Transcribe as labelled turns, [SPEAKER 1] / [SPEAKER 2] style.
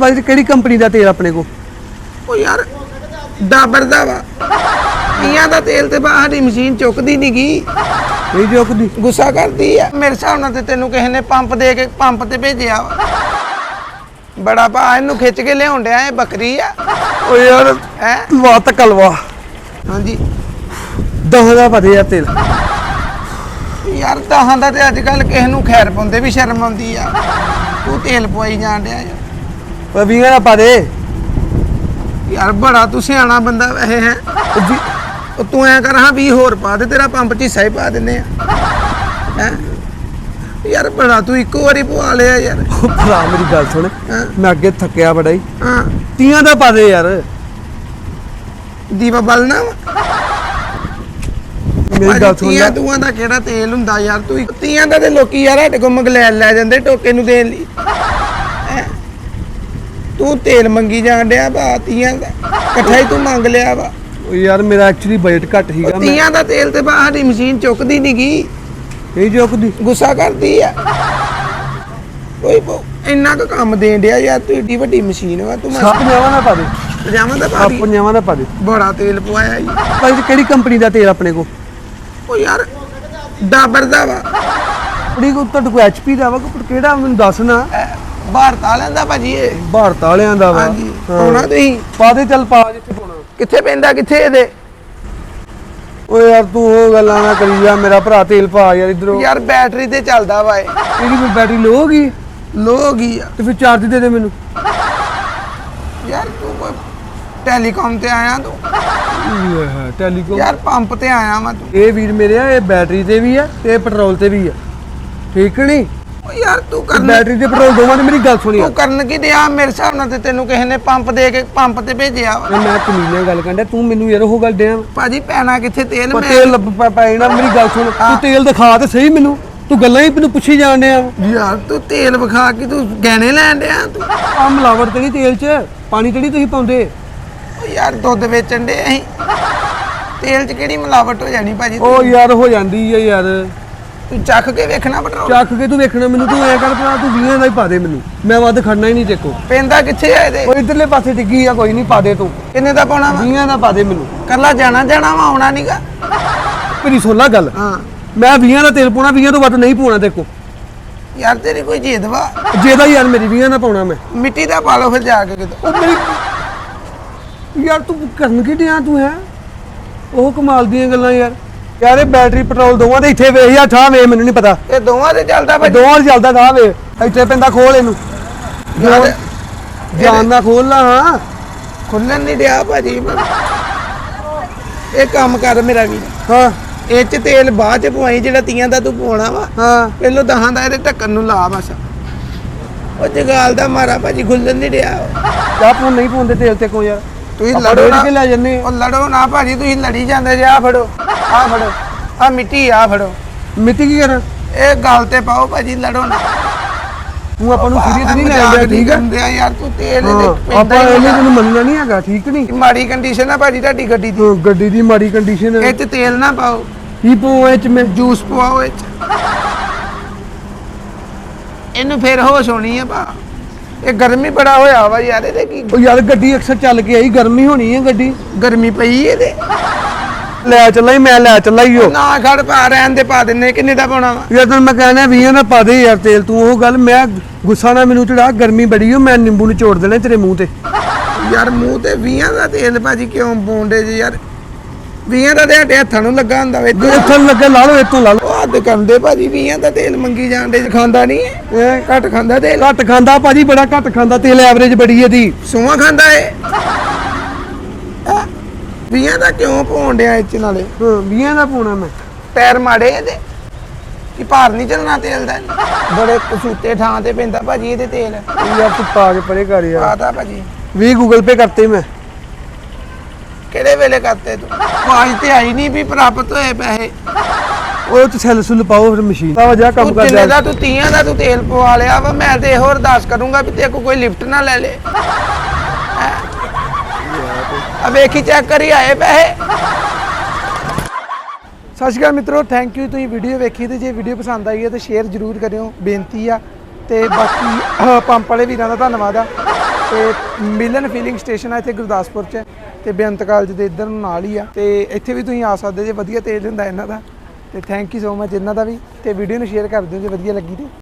[SPEAKER 1] ਭਾਜੀ ਕਿਹੜੀ ਕੰਪਨੀ ਦਾ ਤੇਲ ਆਪਣੇ ਕੋ
[SPEAKER 2] ਉਹ ਯਾਰ ਡਾਬਰ ਦਾ ਵਾ। ਪੀਆਂ ਦਾ ਤੇਲ ਤੇ ਬਾਹਰ ਦੀ ਮਸ਼ੀਨ ਚੁੱਕਦੀ ਨਹੀਂ ਗਈ
[SPEAKER 1] ਇਹ ਜੋਕਦੀ
[SPEAKER 2] ਗੁੱਸਾ ਕਰਦੀ ਆ। ਮੇਰੇ ਹਿਸਾਬ ਨਾਲ ਤੇ ਤੈਨੂੰ ਕਿਸੇ ਨੇ ਪੰਪ ਦੇ ਕੇ ਪੰਪ ਤੇ ਭੇਜਿਆ ਵਾ। ਬੜਾ ਭਾ ਇਹਨੂੰ ਖਿੱਚ ਕੇ ਲਿਆਉਣ ਡਿਆ ਇਹ ਬੱਕਰੀ ਆ।
[SPEAKER 1] ਓ ਯਾਰ
[SPEAKER 2] ਹੈ?
[SPEAKER 1] ਲਵਾ ਤਕਲਵਾ
[SPEAKER 2] ਹਾਂਜੀ।
[SPEAKER 1] ਦਹਾਂ ਦਾ ਪਤੇ ਆ ਤੇਲ।
[SPEAKER 2] ਯਾਰ ਦਹਾਂ ਦਾ ਤੇ ਅੱਜ ਕੱਲ ਕਿਸੇ ਨੂੰ ਖੈਰ ਪਾਉਂਦੇ ਵੀ ਸ਼ਰਮ ਆਉਂਦੀ ਆ। ਤੂੰ ਤੇਲ ਪਵਾਈ ਜਾਣ ਡਿਆ ਯਾਰ
[SPEAKER 1] ਓ ਵੀਹਾਂ ਦਾ ਪਾ ਦੇ।
[SPEAKER 2] ਯਾਰ ਬੜਾ ਤੂੰ ਸਿਆਣਾ ਬੰਦਾ ਵੈਸੇ ਹੈ। ਤੂੰ ਐ ਕਰ ਹਾਂ 20 ਹੋਰ ਪਾ ਦੇ ਤੇਰਾ ਪੰਪ ਚ ਹਿੱਸਾ ਹੀ ਪਾ ਦਿੰਨੇ ਆ। ਹੈ? ਯਾਰ ਬੜਾ ਤੂੰ ਇੱਕੋ ਵਾਰੀ ਪਵਾ ਲਿਆ ਯਾਰ।
[SPEAKER 1] ਭਰਾ ਮੇਰੀ ਗੱਲ ਸੁਣ। ਮੈਂ ਅੱਗੇ ਥੱਕਿਆ ਬੜਾ ਹੀ
[SPEAKER 2] ਹਾਂ।
[SPEAKER 1] ਤੀਆਂ ਦਾ ਪਾ ਦੇ ਯਾਰ।
[SPEAKER 2] ਦੀਵਾ ਬਲਣਾ ਵਾ।
[SPEAKER 1] ਮੇਰੀ ਗੱਲ ਸੁਣ ਲੈ।
[SPEAKER 2] ਤੀਆਂ ਤੂਆਂ ਦਾ ਕਿਹੜਾ ਤੇਲ ਹੁੰਦਾ ਯਾਰ? ਤੂੰ ਇੱਕ- ਤੀਆਂ ਦਾ ਤੇ ਲੋਕੀ ਯਾਰ ਸਾਡੇ ਕੋਲ ਮਗਲੈਲ ਲੈ ਜਾਂਦੇ ਟੋਕੇ ਨੂੰ ਦੇਣ ਲਈ? ਤੂੰ ਤੇਲ ਮੰਗੀ ਜਾਣ ਡਿਆ ਬਾ ਤੀਆਂ ਦਾ। ਇਕੱਠਾ ਹੀ ਤੂੰ ਮੰਗ ਲਿਆ ਵਾ।
[SPEAKER 1] ਯਾਰ ਮੇਰਾ ਐਕਚੁਅਲੀ ਬਜਟ ਘੱਟ
[SPEAKER 2] ਉਹ
[SPEAKER 1] ਮੈਂ
[SPEAKER 2] ਤੀਆਂ ਦਾ ਤੇਲ ਤੇ ਬਾਹਰ ਦੀ ਮਸ਼ੀਨ ਚੁੱਕਦੀ ਨਹੀਂ ਗਈ
[SPEAKER 1] ਇਹ ਜੋਕਦੀ
[SPEAKER 2] ਗੁੱਸਾ ਕਰਦੀ ਆ। ਕੋਈ ਬੋ ਇੰਨਾ ਕੁ ਕੰਮ ਦੇਣ ਡਿਆ ਯਾਰ ਤੂੰ ਏਡੀ ਵੱਡੀ ਮਸ਼ੀਨ ਵਾ ਤੂੰ
[SPEAKER 1] ਸੱਪ ਪੰਜਾਵਾਂ ਦਾ ਪਾ ਦੇ।
[SPEAKER 2] ਪਜਾਮਾ ਦਾ
[SPEAKER 1] ਸੱਪ
[SPEAKER 2] ਭਾਰੀ
[SPEAKER 1] ਪੰਜਾਵਾਂ ਦਾ ਪਾ ਦੇ।
[SPEAKER 2] ਬੜਾ ਤੇਲ ਪਵਾਇਆ ਈ।
[SPEAKER 1] ਭਾਜੀ ਕਿਹੜੀ ਕੰਪਨੀ ਦਾ ਤੇਲ ਆਪਣੇ ਕੋ
[SPEAKER 2] ਉਹ ਯਾਰ ਡਾਬਰ ਦਾ ਵਾ।
[SPEAKER 1] ਕੁੜੀ ਕੋ ਤੁਹਾਡੇ ਕੋ ਐਚਪੀ ਦਾ ਵਾ ਕਿਹੜਾ? ਮੈਨੂੰ ਦੱਸ ਨਾ।
[SPEAKER 2] ਇਹ ਭਾਰਤ ਵਾਲਿਆਂ ਦਾ ਭਾਜੀ ਇਹ।
[SPEAKER 1] ਭਾਰਤ ਵਾਲਿਆਂ ਦਾ ਵਾ।
[SPEAKER 2] ਹਾਂਜੀ। ਪਾਉਣਾ ਤੁਸੀਂ।
[SPEAKER 1] ਪਾ ਦੇ ਚੱਲ ਪਾ ਜਿੱਥੇ ਪਾਉਣਾ।
[SPEAKER 2] ਕਿੱਥੇ ਪੈਂਦਾ ਕਿੱਥੇ ਇਹਦੇ?
[SPEAKER 1] ਓਏ ਯਾਰ ਤੂੰ ਉਹ ਗੱਲਾਂ ਨਾ ਕਰੀ ਜਾ ਮੇਰਾ ਭਰਾ ਤੇਲ ਪਾ ਯਾਰ ਇਧਰੋਂ।
[SPEAKER 2] ਯਾਰ ਬੈਟਰੀ ਤੇ ਚੱਲਦਾ ਵਾ ਇਹ।
[SPEAKER 1] ਇਹਦੀ ਕੋਈ ਬੈਟਰੀ ਲੋ ਹੋ ਗਈ?
[SPEAKER 2] ਲੋ ਹੋ ਗਈ ਆ।
[SPEAKER 1] ਤੇ ਫਿਰ ਚਾਰਜ ਦੇ ਦੇ ਮੈਨੂੰ।
[SPEAKER 2] ਯਾਰ ਤੂੰ ਕੋਈ ਟੈਲੀਕਾਮ ਤੇ ਆਇਆ ਤੂੰ?
[SPEAKER 1] ਟੈਲੀਕੋਮ।
[SPEAKER 2] ਯਾਰ ਪੰਪ ਤੇ ਆਇਆ ਵਾ ਤੂੰ।
[SPEAKER 1] ਇਹ ਵੀਰ ਮੇਰੇ ਆ ਇਹ ਬੈਟਰੀ ਤੇ ਵੀ ਆ ਤੇ ਪੈਟਰੋਲ ਤੇ ਵੀ ਆ। ਠੀਕ ਨਹੀਂ?
[SPEAKER 2] ਓ ਯਾਰ ਤੂੰ ਕਰਨ
[SPEAKER 1] ਬੈਟਰੀ ਤੇ ਪੈਟਰੋਲ ਦੋਵਾਂ ਦੀ ਮੇਰੀ ਗੱਲ ਸੁਣੀ
[SPEAKER 2] ਤੂੰ ਕਰਨ ਕੀ ਡਿਆ ਮੇਰੇ ਹਿਸਾਬ ਨਾਲ ਤੇ ਤੈਨੂੰ ਕਿਸੇ ਨੇ ਪੰਪ ਦੇ ਕੇ ਪੰਪ ਤੇ ਭੇਜਿਆ ਵਾ।
[SPEAKER 1] ਮੈਂ ਕਮੀਨਾ ਗੱਲ ਕਰਦਾ ਤੂੰ ਮੈਨੂੰ ਯਾਰ ਉਹ ਗੱਲ ਡਿਆ
[SPEAKER 2] ਭਾਜੀ ਪੈਣਾ ਕਿੱਥੇ? ਤੇਲ
[SPEAKER 1] ਪਰ
[SPEAKER 2] ਮੈਂ
[SPEAKER 1] ਤੇਲ ਪੈਣਾ ਮੇਰੀ ਗੱਲ ਸੁਣ। ਤੂੰ ਤੇਲ ਦਿਖਾ ਤੇ ਸਹੀ ਮੈਨੂੰ। ਤੂੰ ਗੱਲਾਂ ਹੀ ਮੈਨੂੰ ਪੁੱਛੀ ਜਾਣ ਡਿਆ।
[SPEAKER 2] ਯਾਰ ਤੂੰ ਤੇਲ ਵਿਖਾ ਕੇ ਤੂੰ ਗਹਿਣੇ ਲੈਣ ਡਿਆ ਤੂੰ।
[SPEAKER 1] ਆ ਮਿਲਾਵਟ ਤੇ ਨਹੀਂ ਤੇਲ 'ਚ। ਪਾਣੀ ਤੇ ਨਹੀਂ ਤੁਸੀਂ ਪਾਉਂਦੇ।
[SPEAKER 2] ਓ ਯਾਰ ਦੁੱਧ ਵੇਚਣ ਦੇ ਅਸੀਂ। ਤੇਲ 'ਚ ਕਿਹੜੀ ਮਿਲਾਵਟ ਹੋ ਜਾਣੀ ਭਾਜੀ
[SPEAKER 1] ਉਹ ਯਾਰ ਹੋ ਜਾਂਦੀ ਹੈ ਯਾਰ।
[SPEAKER 2] ਤੂੰ ਚੱਖ ਕੇ ਵੇਖਣਾ ਪੈਟਰੋਲ
[SPEAKER 1] ਚੱਕ ਕੇ ਤੂੰ ਵੇਖਣਾ ਮੈਨੂੰ ਤੂੰ ਐ ਕਰ ਭਰਾ ਤੂੰ 20 ਦਾ ਹੀ ਪਾ ਦੇ ਮੈਨੂੰ। ਮੈਂ ਵੱਧ ਖੜਨਾ ਹੀ ਨਹੀਂ ਤੇਕੋ
[SPEAKER 2] ਪੈਂਦਾ ਕਿੱਥੇ ਆ ਇਹਦੇ?
[SPEAKER 1] ਉਹ ਇਧਰਲੇ ਪਾਸੇ ਡਿੱਗੀ ਆ ਕੋਈ ਨਹੀਂ ਪਾ ਦੇ ਤੂੰ।
[SPEAKER 2] ਕਿੰਨੇ ਦਾ ਪਾਉਣਾ ਵਾ?
[SPEAKER 1] 20 ਦਾ ਪਾ ਦੇ ਮੈਨੂੰ।
[SPEAKER 2] ਕੱਲਾ ਜਾਣਾ ਜਾਣਾ ਵਾ ਆਉਣਾ ਨਹੀਂਗਾ
[SPEAKER 1] ਮੇਰੀ ਸੁਣ ਲੈ ਗੱਲ।
[SPEAKER 2] ਹਾਂ।
[SPEAKER 1] ਮੈਂ 20 ਦਾ ਤੇਲ ਪਾਉਣਾ 20 ਤੋਂ ਵੱਧ ਨਹੀਂ ਪਾਉਣਾ ਤੇਕੋ
[SPEAKER 2] ਯਾਰ ਤੇਰੀ ਕੋਈ ਜਿੱਦ ਵਾ?
[SPEAKER 1] ਜਿਹਦਾ ਯਾਰ ਮੇਰੀ 20 ਦਾ ਪਾਉਣਾ ਮੈਂ।
[SPEAKER 2] ਮਿੱਟੀ ਦਾ ਪਾ ਲਓ ਫਿਰ ਜਾ ਕੇ ਕਿਤੇ।
[SPEAKER 1] ਉਹ ਮੇਰੀ ਯਾਰ ਤੂੰ ਕਰਨ ਕੀ ਡਿਆ ਤੂੰ ਹੈ? ਉਹ ਕਮਾਲ ਦੀਆਂ ਗੱਲਾਂ ਯਾਰ। ਯਾਰ ਇਹ ਬੈਟਰੀ ਪੈਟਰੋਲ ਦੋਵਾਂ ਦੇ ਇੱਥੇ ਵੇਖ ਯਾ ਠਾਹ ਵੇ ਮੈਨੂੰ ਨਹੀਂ ਪਤਾ।
[SPEAKER 2] ਇਹ ਦੋਵਾਂ ਤੇ ਚੱਲਦਾ ਭਾਜੀ
[SPEAKER 1] ਦੋਵਾਂ ਦੇ ਚੱਲਦਾ ਠਾਹ ਵੇ। ਇੱਥੇ ਪੈਂਦਾ ਖੋਲ ਇਹਨੂੰ। ਜਾਨ ਨਾ ਖੋਲ ਲਾ ਹਾਂ।
[SPEAKER 2] ਖੁੱਲਣ ਨਹੀਂ ਡਿਆ ਭਾਜੀ ਇਹ ਕੰਮ ਕਰ ਮੇਰਾ ਵੀ।
[SPEAKER 1] ਹਾਂ।
[SPEAKER 2] ਇਹ ਚ ਤੇਲ ਬਾਅਦ ਚ ਪਵਾਈ ਜਿਹੜਾ ਤੀਆਂ ਦਾ ਤੂੰ ਪਵਾਉਣਾ ਵਾ।
[SPEAKER 1] ਹਾਂ।
[SPEAKER 2] ਪਹਿਲੋਂ ਦਹਾਂ ਦਾ ਇਹਦੇ ਢੱਕਣ ਨੂੰ ਲਾ ਬਸ। ਉਹ ਜਗਾਲ ਦਾ ਮਾਰਾ ਭਾਜੀ ਖੁੱਲਣ ਨਹੀਂ ਡਿਆ।
[SPEAKER 1] ਪੂੰ ਨਹੀਂ ਪਾਉਂਦੇ ਤੇਲ ਤੇ ਕੋ ਯਾਰ।
[SPEAKER 2] ਤੁਸੀਂ ਲੜੋ ਨਾ।
[SPEAKER 1] ਕੇ ਲੈ ਜੰਨੇ
[SPEAKER 2] ਉਹ ਲੜੋ ਨਾ ਭਾਜੀ ਤੁਸੀਂ ਲੜੀ ਜਾਂਦੇ ਜੇ ਆ ਫੜੋ ਆ ਫੜੋ ਆ ਮਿੱਟੀ ਆ ਫੜੋ।
[SPEAKER 1] ਮਿੱਟੀ ਕੀ ਕਰਾਂ?
[SPEAKER 2] ਇਹ ਗੱਲ ਤੇ ਪਾਓ ਭਾਜੀ ਲੜੋ ਨਾ।
[SPEAKER 1] ਤੂੰ ਆਪਾਂ ਨੂੰ ਸੀਰੀਅਸ ਨਹੀਂ ਲੈ ਰਿਹਾ ਠੀਕ ਹੈ
[SPEAKER 2] ਯਾਰ ਤੂੰ ਤੇਲ
[SPEAKER 1] ਹਾਂ,
[SPEAKER 2] ਪੈਂਦਾ
[SPEAKER 1] ਆਪਾਂ
[SPEAKER 2] ਹੀ
[SPEAKER 1] ਇਹਨੇ। ਤੈਨੂੰ ਮੰਨਣਾ ਨਹੀਂ ਹੈਗਾ ਠੀਕ ਨਹੀਂ?
[SPEAKER 2] ਮਾੜੀ ਕੰਡੀਸ਼ਨ ਆ ਭਾਜੀ ਤੁਹਾਡੀ ਗੱਡੀ ਦੀ।
[SPEAKER 1] ਹਾਂ, ਗੱਡੀ ਦੀ ਮਾੜੀ ਕੰਡੀਸ਼ਨ
[SPEAKER 2] ਇਹ ਚ ਤੇਲ ਨਾ ਪਾਓ।
[SPEAKER 1] ਕੀ ਪਾਉਂ ਇਹ ਚ ਮੈਂ?
[SPEAKER 2] ਜੂਸ ਪਵਾਓ ਇਹ ਚ। ਇਹਨੂੰ ਫੇਰ ਹੋਸ਼ ਹੋਣੀ ਆ ਭਾ। ਇਹ ਗਰਮੀ ਬੜਾ ਹੋਇਆ ਵਾ ਯਾਰ ਇਹਦੇ ਕੀ
[SPEAKER 1] ਉਹ ਯਾਰ ਗੱਡੀ ਅਕਸਰ ਚੱਲ ਕੇ ਆਈ ਗਰਮੀ ਹੋਣੀ ਹੈ ਗੱਡੀ।
[SPEAKER 2] ਗਰਮੀ ਪਈ ਇਹਦੇ।
[SPEAKER 1] ਲੈ ਚੱਲਾ ਹੀ ਮੈਂ ਲੈ ਚੱਲਾ ਹੀ ਉਹ।
[SPEAKER 2] ਨਾ ਖੜ ਪਾ ਰਹਿਣ ਦੇ ਪਾ ਦਿੰਨੇ ਕਿੰਨੇ ਦਾ ਪਾਉਣਾ ਵਾ?
[SPEAKER 1] ਯਾਰ ਤੈਨੂੰ ਮੈਂ ਕਹਿਣਾ 20 ਦਾ ਪਾ ਦੇ ਯਾਰ ਤੇਲ ਤੂੰ ਉਹ ਗੱਲ ਮੈਂ ਗੁੱਸਾ ਨਾ ਮੈਨੂੰ ਚੜਾ ਗਰਮੀ ਬੜੀ ਹੋ ਮੈਂ ਨਿੰਬੂ ਨਿਚੋੜ ਦੇਣੇ ਤੇਰੇ ਮੂੰਹ ਤੇ।
[SPEAKER 2] ਯਾਰ ਮੂੰਹ ਤੇ 20 ਦਾ ਤੇਲ ਭਾਜੀ ਕਿਉਂ ਬੋਂਡੇ ਜੀ ਯਾਰ? 20 ਦਾ ਤੇ ਹੱਥਾਂ ਨੂੰ ਲੱਗਾ ਹੁੰਦਾ ਵੇ।
[SPEAKER 1] ਇੱਥੇ ਲੱਗੇ ਲਾ ਲਓ ਇੱਥੋਂ ਲਾ ਲਓ।
[SPEAKER 2] ਹੱਦ ਕਰਦੇ ਭਾਜੀ 20 ਦਾ ਤੇਲ ਮੰਗੀ ਜਾਂਦੇ ਖਾਂਦਾ ਨਹੀਂ ਇਹ ਘੱਟ ਖਾਂਦਾ ਤੇਲ?
[SPEAKER 1] ਘੱਟ ਖਾਂਦਾ ਭਾਜੀ ਬੜਾ ਘੱਟ ਖਾਂਦਾ ਤੇਲ ਐਵਰੇਜ ਬੜੀ ਇਹਦੀ।
[SPEAKER 2] ਸੋਵਾ ਖਾਂਦਾ ਏ 20 ਦਾ ਕਿਉਂ ਪਾਉਂਦਿਆ ਇਹ ਚ ਨਾਲੇ?
[SPEAKER 1] ਹਾਂ 20 ਦਾ ਪਾਉਣਾ ਮੈਂ।
[SPEAKER 2] ਪੈਰ ਮਾੜੇ ਇਹਦੇ? ਕਿ ਭਾਰ ਨਹੀਂ ਚੱਲਣਾ ਤੇਲ ਦਾ? ਬੜੇ ਕਸੂਤੇ ਥਾਂ ਤੇ ਪੈਂਦਾ ਭਾਜੀ ਇਹਦੇ ਤੇਲ।
[SPEAKER 1] ਯਾਰ ਤੂੰ ਪਾ ਕੇ ਪਰੇ ਕਰ ਯਾਰ।
[SPEAKER 2] ਆਤਾ ਭਾਜੀ।
[SPEAKER 1] 20 ਗੂਗਲ ਪੇ ਕਰਤੇ ਮੈਂ।
[SPEAKER 2] ਕਿਹੜੇ ਵੇਲੇ ਕਰਤੇ ਤੂੰ? ਆਵਾਜ਼ ਤੇ ਆਈ ਨਹੀਂ ਵੀ ਪ੍ਰਾਪਤ ਹੋਏ ਪੈਸੇ।
[SPEAKER 1] ਉਹ ਚ ਸੈਲ ਸੁਲ ਪਾਓ ਫਿਰ ਮਸ਼ੀਨ। ਆ ਜਾ ਕੰਮ
[SPEAKER 2] ਤੂੰ
[SPEAKER 1] ਕਰ ਜਾ
[SPEAKER 2] ਦਾ ਤੂੰ ਤੀਆਂ ਦਾ ਤੂੰ ਤੇਲ ਪਵਾ ਲਿਆ ਵਾ ਮੈਂ ਤੇ ਹੋਰ ਅਰਦਾਸ ਕਰੂੰਗਾ ਵੀ ਤੇਰੇ ਕੋ ਕੋਈ ਲਿਫਟ ਨਾ ਲੈ ਲੇ। ਆ ਵੇਖੀ ਚੈੱਕ ਕਰੀ ਆਏ ਪੈਸੇ। ਸਤਿ ਸ਼੍ਰੀ ਅਕਾਲ ਮਿੱਤਰੋ ਥੈਂਕ ਯੂ ਤੁਸੀਂ ਵੀਡੀਓ ਵੇਖੀ ਤੇ ਜੇ ਵੀਡੀਓ ਪਸੰਦ ਆਈ ਹੈ ਤਾਂ ਸ਼ੇਅਰ ਜ਼ਰੂਰ ਕਰਿਓ। ਬੇਨਤੀ ਆ। ਤੇ ਬਾਕੀ ਅਹ, ਪੰਪ ਵਾਲੇ ਵੀਰਾਂ ਦਾ ਧੰਨਵਾਦ ਆ। ਤੇ ਮਿਲਨ ਫੀਲਿੰਗ ਸਟੇਸ਼ਨ ਆ ਇੱਥੇ ਗੁਰਦਾਸਪੁਰ 'ਚ। ਤੇ ਬੇਅੰਤ ਕਾਲਜ ਦੇ ਇੱਧਰ ਨੂੰ ਨਾਲ ਹੀ ਆ। ਤੇ ਇੱਥੇ ਵੀ ਤੁਸੀਂ ਆ ਸਕਦੇ ਜੇ ਵਧੀਆ ਤੇਲ ਹੁੰਦਾ ਇਹਨਾਂ ਦਾ। ਤੇ ਥੈਂਕ ਯੂ ਸੋ ਮਚ ਇਹਨਾਂ ਦਾ ਵੀ ਤੇ ਵੀਡੀਓ ਨੂੰ ਸ਼ੇਅਰ ਕਰ ਦਿਓ ਜੇ ਵਧੀਆ ਲੱਗੀ ਤੇ।